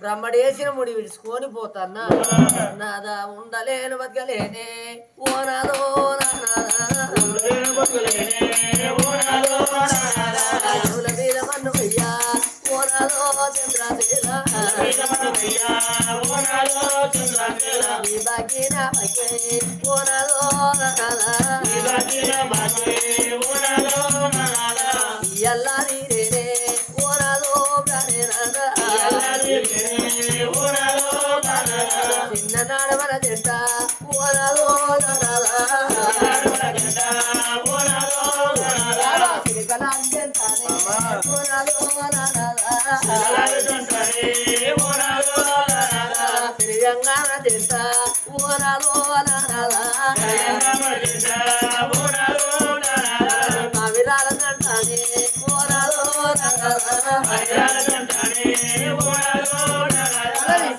బ్రహ్మడేసిన ముడి విడుచుకొని పోతాన్నా. నాదా ఉండలేను బతకలేనే. ఓ నాదో రాజుల మీద మన్ను అయ్యా ఓ నాదో చంద్రశీల. ఈ బాకీ. నా బాకీ. ఓ నాదో ఎల్లా నీరేనే చిన్ననాడ మన జంట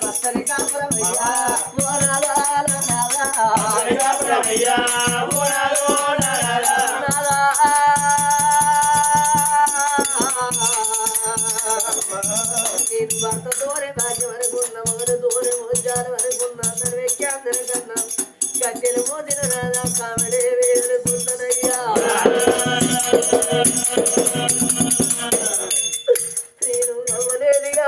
పచ్చని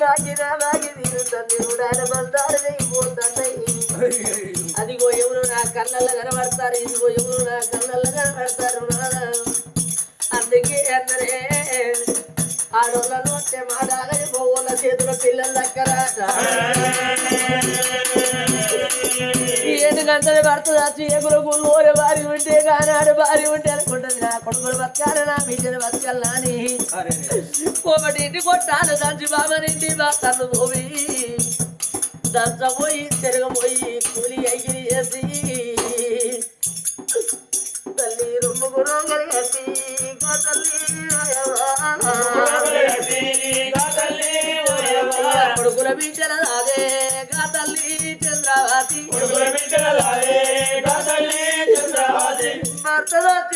నాదని తిరుగుతుంది బంధాలు అదిగో ఎవరు నా కళ్ళల్లో కనబడతారు ఇదిగో ఎవరు నా కళ్ళల్లో కనబడతారు అందుకే అందరే ఆడోళ్ళను వచ్చే మాడాలని పోవాల చేతుల పిల్లల దగ్గర గంటలు పడుతుంది వచ్చి ఎగురు గుళ్ళు భారీ ఉంటే కానాడు భారీ ఉంటే అనుకుంటుంది. నా కొడుకులు బతకాలి నా బిడ్డలు బతకాలి అని ఒకటి ఇంటి కొట్టాలి దంచి బామనింటి బాస్తాను పోయి. దంచబోయి తిరగబోయి కూలి ఎగిరి వేసి. తల్లి రొమ్ముకు రోగలి గో తల్లి కొడుకుల బిడ్డల గా తల్లి చంద్రావతి.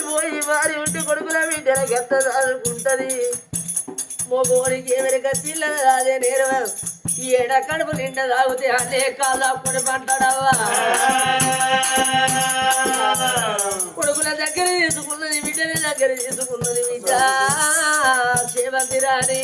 పోయి వారి ఉంటే కొడుకుల బిడ్డల గెత్త చదువుకుంటది మగోడికి ఎవరిక పిల్లలు రాదే నేను ఈ ఏడ కడుపు నిండా తాగితే అదే కాదు అప్పుడు పంటాడవ్వా కొడుకుల దగ్గర తీసుకున్నది బిడ్డని దగ్గర తీసుకున్నది బిడ్డ. సేవంతి రాని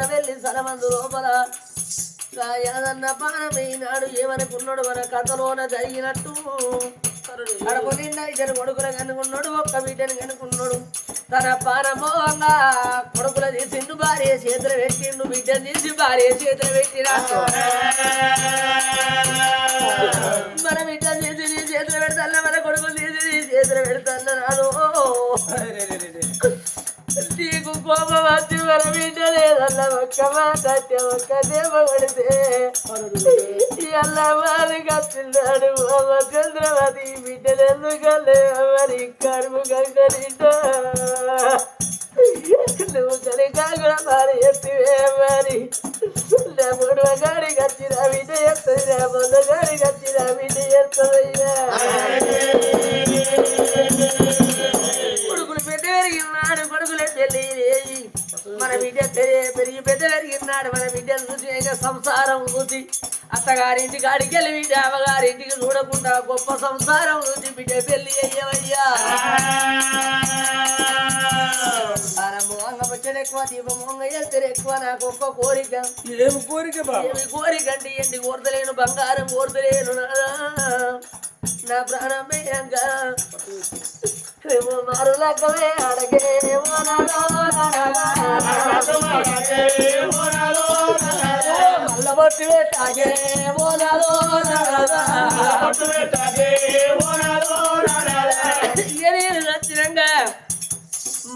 గౌర వెళ్ళి సలమందు లోపల. యాదన్న పానమైనాడు ఏమనుకున్నాడు మన కథలోన జరిగినట్టు. కడుపు నిండా ఇద్దరు కొడుకులు కనుకున్నాడు ఒక్క బిడ్డను కనుకున్నాడు తన పానమోహంగా కొడుకుల తీసిండు భార్య చేతులు పెట్టిండు బిడ్డను తీసి భార్య చేతులు పెట్టినాడు మన బిడ్డ తీసి నీ చేతులు పెడతాను మన కొడుకులు తీసి నీ చేతులు పెడతాను నాడు కోపం వచ్చి మన బిడ్డ లేదన్న ఒక్క మాట అంటే ఒక్క దేవ కొడితే అల్ల వారి కత్తిన్నాడు బాబా చంద్రవతి బిడ్డలు ఎందుకలే మరి కడుపు కంకరింటా నువ్వు కలికాగా మరి ఎత్తివే మరి లేపుడు గాడి కత్తిన బిడ్డ ఎత్తది లేకపోతే గాడి బిడ్డ ఎత్తదయ్యా పెరిగి పెద్ద పెరిగినాడు. మన బిడ్డను చూసి ఇంకా సంసారం చూసి అత్తగారింటి కాడికి వెళ్ళి బిడ్డ అమ్మగారింటికి చూడకుండా గొప్ప సంసారం చూసి బిడ్డ పెళ్ళి అయ్యవయ్యా ఎక్కువ దీపమోహంగా వెళ్తారు ఎక్కువ నాకు ఒక్క కోరిక. ఏం కోరిక ఏమి కోరిక అంటే ఎండి కోరతలేను బంగారం కోరతలేను. నా ప్రాణమే అంక ఏమో అడగే ఏమో నాదో నాదా. నేను నచ్చినంగా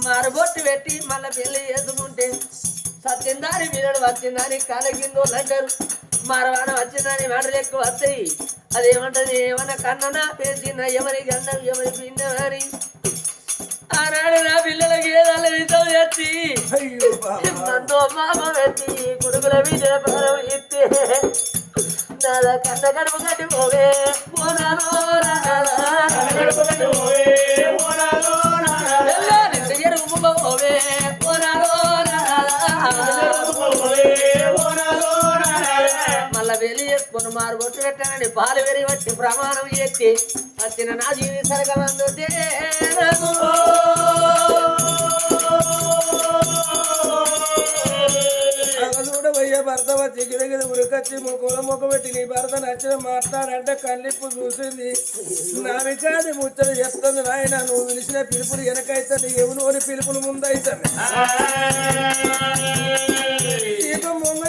మరబొట్టు పెట్టి మళ్ళీ పెళ్ళి చేసుకుంటే సత్యందాని వీరుడు వచ్చిందని కలగిందోళ్ళు అంటారు మరవాన వచ్చిందని మెడలు ఎక్కువ వస్తాయి. అదేమంటది? ఏమన్నా కన్ననా? పెంచిన ఎవరి గండం ఎవరి పిన్నని బాబా. నన్ను మామ పెట్టి కొడుకుల మీద పరం ఎత్తే నాద కన్న కడుపు కట్టి పోవే. పోనాలో పోవే. పోనాలో మళ్ళా వెళ్ళి చేసుకుని మారు కొట్టు పెట్టానని పాలు వెరి వచ్చి ప్రమాణం చేసి వచ్చిన నా జీవి సరగమందు గిరగిర ఉరికొచ్చి ముఖంలో పెట్టి నీ భర్త నచ్చిన మాట్లాడంటే కళ్ళిప్పు చూసింది. నా విచారి ముచ్చట చెప్తుంది నాయన నువ్వు పిలిచిన పిలుపులు వెనకైతే ఎవరు పిలుపులు ముందైతే చీన మొంగ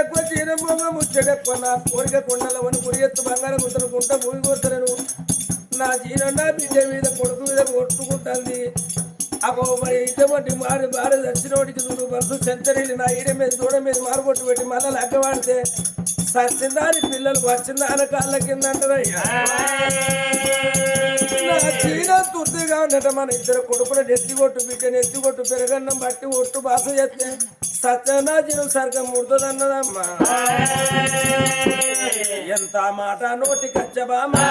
ఎక్కువ చీన మొంగ ముచ్చట ఎక్కువ నా కోరిక కొండలవని గురి ఎత్తు బంగారం గుంట భూమి కొడతలేను నా జీన బిడ్డ మీద కొడుకు మీద కొట్టుకుంటుంది. అగో మరి ఇటువంటి మారి బారి దర్శనోడికి చూడు బస్సు సెంచరీలు నా ఈడ మీద దూడ మీద మారుగొట్టు పెట్టి మళ్ళీ లెక్క వాడితే సచ్చిందాని పిల్లలు వచ్చిందాని కాళ్ళ కింద అంటారయ్యా. తుర్దిగా చీన మన ఇద్దరు కొడుకుల నెత్తి కొట్టు బిడ్డ నెత్తి కొట్టు పెరగన్నం బట్టి ఒట్టు బాస చేస్తే సత్యనా సరిగ్గా ముడుతుందన్నదమ్మా. ఎంత మాట నోటి కచ్చబామా.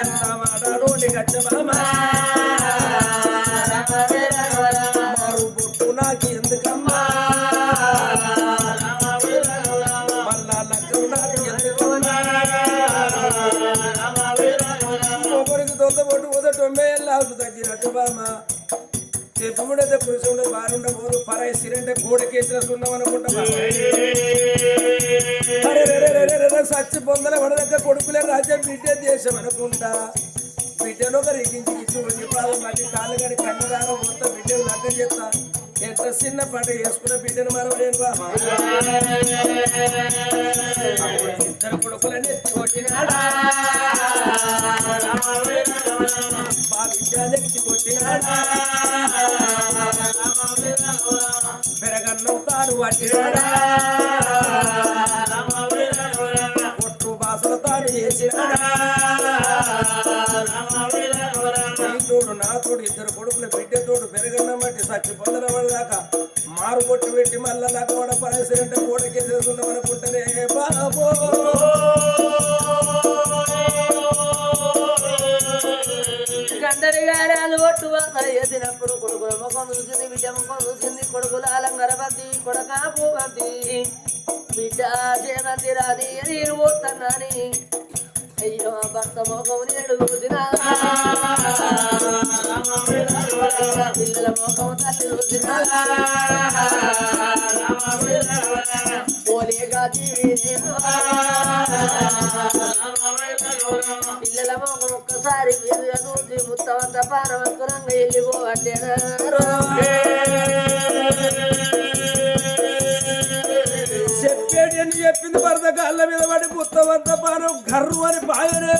ఎంత మాట నోటి కచ్చబామా గోడకేసిన సున్నం అనుకుంటా సచ్చి పొందల వడదగ్గ కొడుకులే రాజ్యం బిడ్డ దేశం అనుకుంటా. బిడ్డను ఒక రిగించి ఇచ్చి చెప్పాలి మళ్ళీ కాళ్ళు కానీ కన్నదారం మొత్తం బిడ్డలు లగ్గం చేస్తా ఎంత చిన్న పంట వేసుకున్న బిడ్డను మరవలేను బామా ఇద్దరు కొడుకులని ఎత్తి కొట్టినాడా? బాబిడ్డలు ఎత్తి కొట్టినాడా? పెరగన్నం తాను కొట్టు బాసల తాను చేసినాడా తోడు ఇద్దరు కొడుకులు బిడ్డతోడు తోడు పెరగన్నం బట్టి సచ్చి పొందల పడదాకా మారు కొట్టు పెట్టి మళ్ళా దాకా కూడా పడేసినంటే కూడా అనుకుంటానే అనుకుంటే కొడక బిడ్డ చేమంతి నేను పోతున్నాని అయ్యో భర్త ముఖం నేడు పిల్లల ముఖం తల్లి చూసినా పోలేగా జీవి పిల్లల ఒక్కసారి మీరు చూసి ముత్తవంత పారవంకురంగా వెళ్ళిపోవట్టేనారు వరద కాళ్ళ మీద పడి పుత్తవంత పానం గర్రు అని బాయనే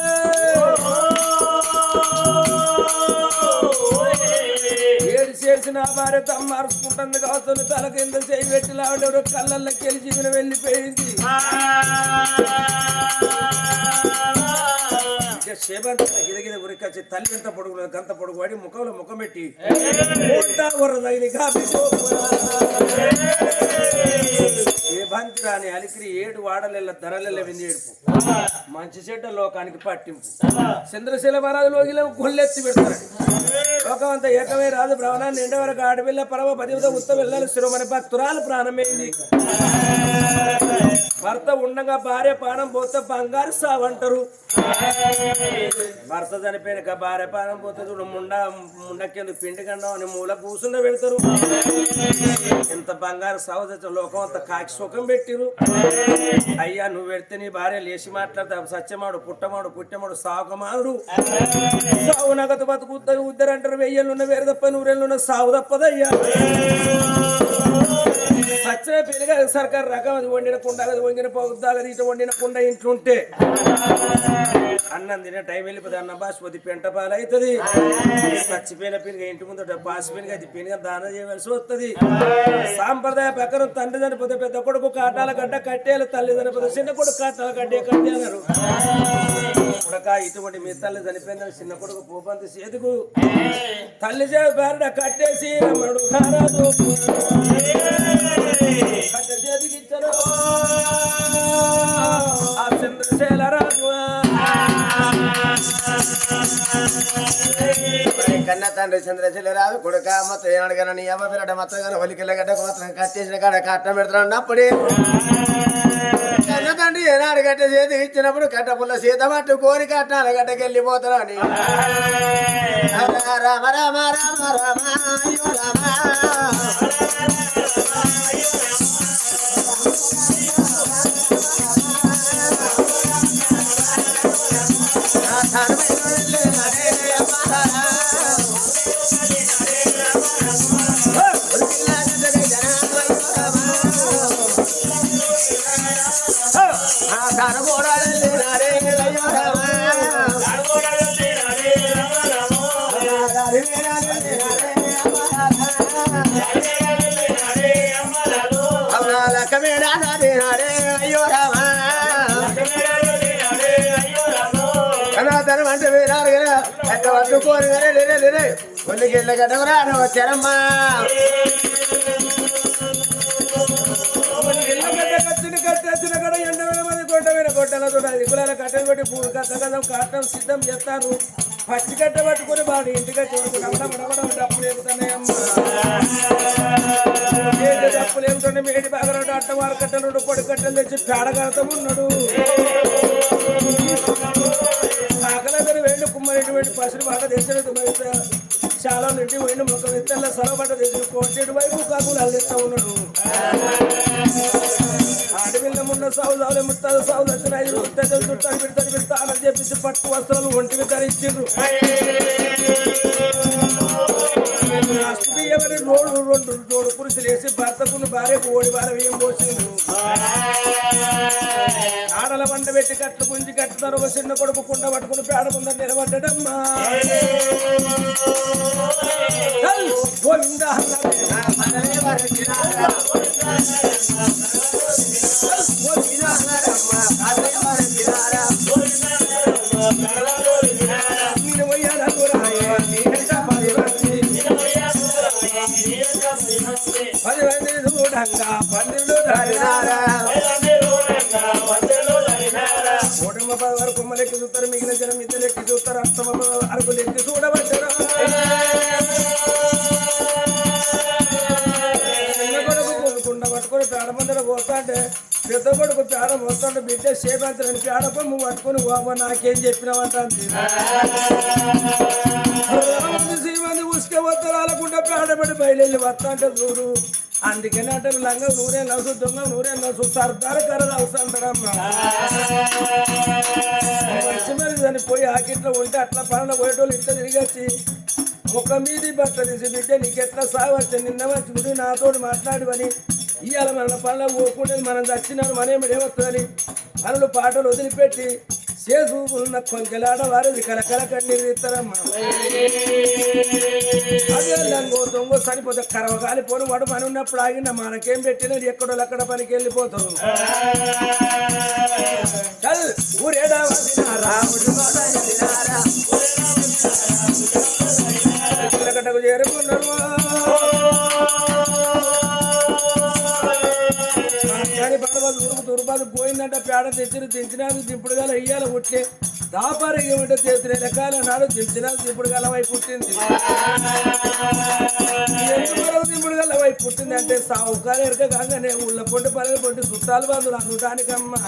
ఏడు చేసిన భార్య తమ్మ అరుచుకుంటుంది కావచ్చు తల కింద చేయి పెట్టి లావడం కళ్ళల్లోకి వెళ్ళి జీవన వెళ్ళిపోయింది శేబంత గిదగిద ఉరికొచ్చి తల్లి ఎంత పొడుగు గంత పొడుగు పడి ముఖంలో ముఖం పెట్టి బంతి రాని అలికిరి ఏడు వాడలెల్ల ధరలెల్ల వింది ఏడుపు. మంచి చెడ్డ లోకానికి పట్టింపు. చంద్రశీల లోగిలో గొల్లెత్తి పెడతాడు లోకమంతా ఏకమే రాదు భ్రవణాన్ని ఎండ వరకు ఆడపిల్ల పరమ పదివిత ఉత్త వెళ్ళాలి శిరోమణి భక్తురాలు ప్రాణమైంది. భర్త ఉండగా భార్య పానం పోతే బంగారు సావంటారు భర్త చనిపోయినాక భార్య పానం పోతే చూడు ముండ ముండకెందు పిండి కండం అని మూల కూసుండ పెడతారు. ఎంత బంగారు సాగు తెచ్చ లోకం అంత కాకి సుఖం పెట్టిరు. అయ్యా నువ్వు పెడితే నీ భార్య లేచి మాట్లాడతా సత్యమాడు పుట్టమాడు పుట్టమాడు సాగుమాడు సావు నగదు బతుకు ఉద్దరు ఉద్దరు అంటారు. వెయ్యలున్న వేరు తప్ప నూరేళ్ళున్న సావు తప్పదయ్యా. సర్కారు రకం. అది వండిన కుండ అది వండిన పొద్దాగది ఇటు వండిన కుండ ఇంట్లుంటే అన్నం తినే టైం వెళ్ళిపోతే అన్న బాసిపోతే పెంట పాలవుతుంది చచ్చిపోయిన పినిగా ఇంటి ముందు బాసిపోయినగా అది పినిగా దానం చేయవలసి వస్తుంది. సాంప్రదాయ ప్రకారం తండ్రి చనిపోతే పెద్ద కొడుకు కాటాల గడ్డ కట్టేయాలి తల్లి చనిపోతే చిన్న కొడుకు కాటాల గడ్డే కట్టేయాలన్నారు కొడక ఇటువంటి మీ తల్లి చనిపోయిందని చిన్న కొడుకు పూపంతి చేతుకు తల్లి చే బారిన కట్టేసి రమణుడు కారాదు. కన్న తండ్రి చంద్రశీల రాదు కొడుక మొత్తం ఏనాడు కానీ నీ అమ్మ మొత్తం కానీ ఒలికెళ్ళ గడ్డ మాత్రం కట్టేసిన కాడ కట్టం పెడుతున్నప్పుడే కన్న తండ్రి ఏనాడు గడ్డ చేతి ఇచ్చినప్పుడు కట్ట పుల్ల సీతమట్టు కోరి కట్టాల గడ్డకి వెళ్ళిపోతారు రామ రామ రామ రామ రామ అంటే వేరారు కదా ఎంత పట్టుకోరు కదా లేదే లేదే ఒళ్ళకి వెళ్ళ నువ్వు వచ్చారమ్మా కొట్ట మీద కొట్టలతో దిగులాల కట్టెలు కొట్టి పూలు కాటం సిద్ధం చేస్తారు పచ్చి కట్ట పట్టుకొని వాడు ఇంటికి చూడుకు డబ్బులు ఎక్కుతున్నాయమ్మా ఏంటి డబ్బులు ఏమిటంటే మేడి బాగా అట్ట వారు కట్టలు పొడి కట్టలు తెచ్చి పేడ ఉన్నాడు. ఆకలి వెళ్ళి కుమ్మరి వెండి పసులు బాగా తెచ్చిన చాలా నుండి పోయిన మొక్క ఎత్తెల్ల సొరబడ్డ తెచ్చిన కోటి వైపు కాకులు అల్లిస్తా ఉన్నాడు. ఉన్న సౌదాలు ముత్తాలు సాగులు వచ్చిన ఐదు చుట్టాలు పెడతారు పెడతానని చెప్పేసి పట్టు వస్త్రాలు ఒంటికి ధరించిండ్రు. ఎవరి రోడ్డు రెండు రోడ్డు పురుషులు వేసి భర్తకును భార్యకు ఓడి భార్య ఏం పోసిండ్రు. ఆడల వంట పెట్టి కట్లు గుంజి కట్టుతారు ఒక చిన్న కొడుకు కుండ పట్టుకుని పేడ ముందర నిలబడ్డమ్మా గోవిందా పోతాంటే పెద్ద కొడుకు పేడ పోతాడు బిడ్డ చేపంతరని పేడ పొమ్ము పట్టుకుని బాబా నాకేం చెప్పినావంటే శ్రీమంది ఉసుకే వస్తారు ఆలకుండా పేడబడి బయలుదేరి వస్తాంటే చూడు. అందుకని అంటే లంగ నూరే నసు దొంగ నూరే నసు సర్దారు కర్ర అవసరంటారమ్మా మంచి మరి దాన్ని పోయి ఆకిట్లో ఉంటే అట్లా పనులు పోయేటోళ్ళు ఇట్లా తిరిగచ్చి ముఖం మీది బట్ట తీసి బిడ్డ నీకు ఎట్లా సావచ్చు నిన్న వచ్చి ఉండి మాట్లాడవని ఇవాళ మన పనులకు పోకుండా మనం చచ్చినాను మనేమిటి ఏమొస్తుందని పనులు పాటలు వదిలిపెట్టి చేసుకున్న కొంచెలాడ వారిది కలకల కన్నీరు అదే లంగో దొంగ సరిపోతే కరవ కాలిపోను వాడు పని ఉన్నప్పుడు ఆగిన మనకేం పెట్టినది ఎక్కడో అక్కడ పనికి వెళ్ళిపోతాం చల్ ఊరేడా వదినా రాముడు పోయిందంట పేడ తెచ్చిన దించినాదు దింపుడు గల ఇయ్యాల పుట్టే దాపారి ఏమంటే చేసిన రకాల నాడు దించినాదు దింపుడు గల వైపు పుట్టింది. దింపుడు గల వైపు పుట్టింది అంటే సావుకారు ఎరక కాగానే ఊళ్ళ పొట్టి పల్లెలు పొట్టి సుట్టాలు బంధువులు అనుటానికమ్మా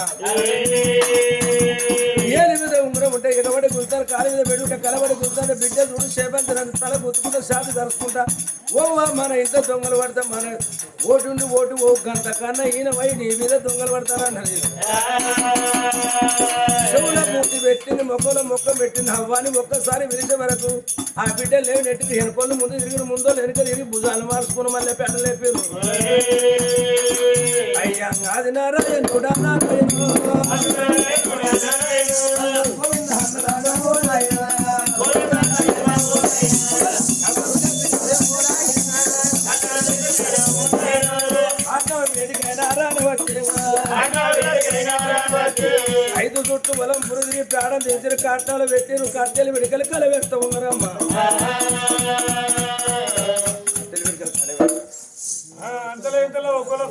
ఏలి మీద ఉంగరం ఉంటే ఎగబడి గుంతారు కాలు మీద పెడుకుంటే కలబడి గుంతారు బిడ్డ చూడు చేపంతరాన్ని తల గుర్తుకుంటే షాపు తరుచుకుంటా ఓ మన ఇంత దొంగలు పడతాం మన ఓటుండి ఓటు ఓ గంట కన్నా ఈయన వై నీ మీద దొంగలు పడతారన్నది చెవుల మూర్తి పెట్టింది మొక్కలో మొక్క పెట్టింది హవ్వాని ఒక్కసారి విరిసే వరకు ఆ బిడ్డ లేవు నెట్టింది వెనుకోళ్ళు ముందు తిరిగిన ముందో వెనుక తిరిగి భుజాలు మార్చుకుని మళ్ళీ పెట్టలేపారు నారాయణుడా నారాయణ కూడా నారాయణ. ఐదు చుట్టూ బలం పురుగిని ప్రాణం తెచ్చిన కట్టాలు పెట్టిరు. కట్టెలు విడికలు కలవేస్తా ఉన్నారమ్మా. అంతలో ఇంతలో ఒక్కోలో